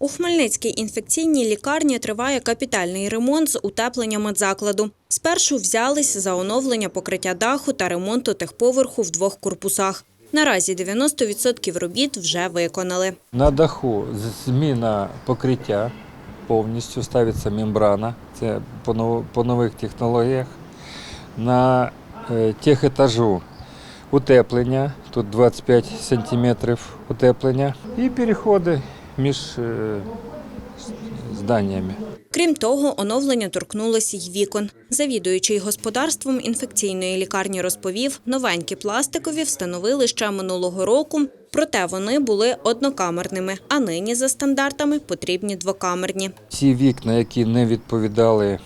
У Хмельницькій інфекційній лікарні триває капітальний ремонт з утеплення медзакладу. Спершу взялись за оновлення покриття даху та ремонту техповерху в двох корпусах. Наразі 90% робіт вже виконали. На даху зміна покриття повністю ставиться мембрана. Це по, нових технологіях. На е, техетажу утеплення, тут 25 см утеплення і переходи між е, зданнями. Крім того, оновлення торкнулося й вікон. Завідуючий господарством інфекційної лікарні розповів, новенькі пластикові встановили ще минулого року, проте вони були однокамерними, а нині за стандартами потрібні двокамерні. Всі вікна, які не відповідали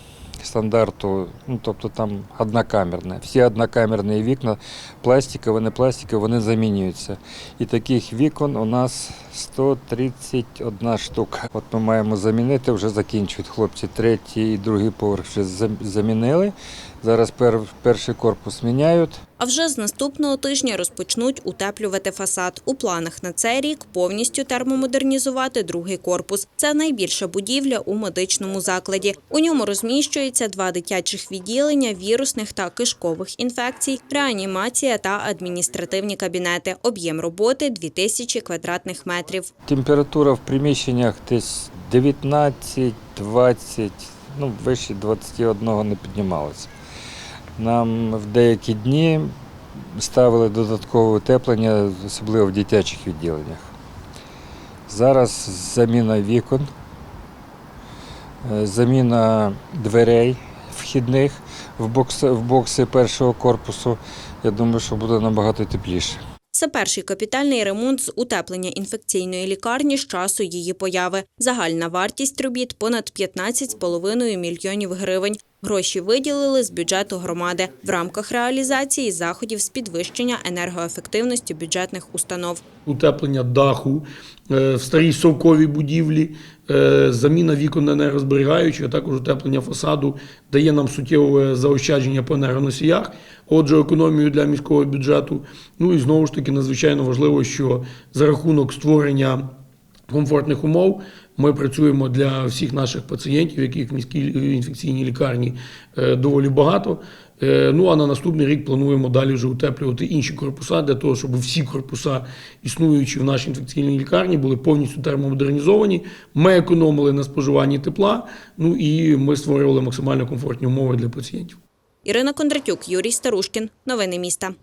стандарту, ну тобто там однокамерне. Всі однокамерні вікна, пластикові, не пластикові, вони замінюються. І таких вікон у нас 131 штука. От ми маємо замінити, вже закінчують хлопці. Третій і другий поверх вже замінили. Зараз перший корпус міняють. А вже з наступного тижня розпочнуть утеплювати фасад. У планах на цей рік повністю термомодернізувати другий корпус. Це найбільша будівля у медичному закладі. У ньому розміщується два дитячих відділення вірусних та кишкових інфекцій, реанімація та адміністративні кабінети. Об'єм роботи 2000 квадратних метрів. Температура в приміщеннях десь 19-20, ну вище 21 не піднімалася. Нам в деякі дні ставили додаткове утеплення, особливо в дитячих відділеннях. Зараз заміна вікон, е, заміна дверей вхідних в бокси, в бокси першого корпусу. Я думаю, що буде набагато тепліше. Це перший капітальний ремонт з утеплення інфекційної лікарні з часу її появи. Загальна вартість робіт понад 15,5 мільйонів гривень. Гроші виділили з бюджету громади в рамках реалізації заходів з підвищення енергоефективності бюджетних установ. утеплення даху е, в старій совковій будівлі, е, заміна вікон енергозберігаючих, а також утеплення фасаду дає нам суттєве заощадження по енергоносіях, отже, економію для міського бюджету. Ну і знову ж таки надзвичайно важливо, що за рахунок створення комфортних умов ми працюємо для всіх наших пацієнтів, яких в міській інфекційній лікарні е, доволі багато. Е, Ну а на наступний рік плануємо далі вже утеплювати інші корпуса для того, щоб всі корпуса, існуючі в нашій інфекційній лікарні, були повністю термомодернізовані. Ми економили на споживанні тепла. Ну і ми створювали максимально комфортні умови для пацієнтів. Ірина Кондратюк, Юрій Старушкін. Новини міста.